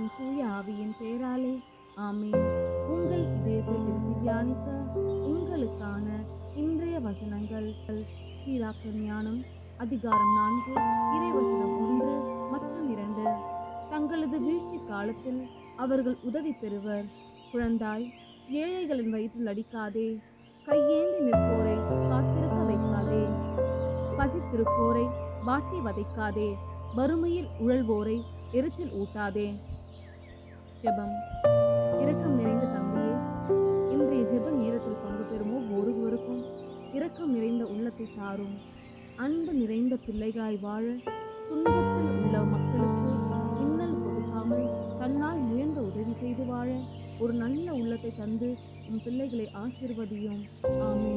மகன் தூய ஆவியின் பெயராலே ஆமீன். உங்கள் இதயத்தில் இருந்து தியானிக்க உங்களுக்கான இன்றைய வசனங்கள். சீராக்க ஞானம் அதிகாரம் நான்கு இறைவசனம் ஒன்று மற்றும் இரண்டு. தங்களது வீழ்ச்சி காலத்தில் அவர்கள் உதவி பெறுவர். குழந்தாய் ஏழைகளின் வயிற்றில் அடிக்காதே. கையேந்தி நிற்போரை காத்திருக்க வைக்காதே. பசித்திருப்போரை வாட்டி வதைக்காதே. வறுமையில் உழல்வோரை எரிச்சல் ஊட்டாதே. ஜெபம். இரக்கம் நிறைந்த தந்தையே இன்றைய ஜெப நேரத்தில் பங்கு பெறும்? ஒவ்வொருவருக்கும் இரக்கம் நிறைந்த உள்ளத்தை தாரும். அன்பு நிறைந்த பிள்ளைகளாய் வாழ துன்பத்தில் உள்ள மக்களுக்கு இன்னல் கொடுக்காமல் தன்னால் முயன்ற உதவி செய்து வாழ ஒரு நல்ல உள்ளத்தை தந்து உன் பிள்ளைகளை ஆசிர்வதியும். ஆமே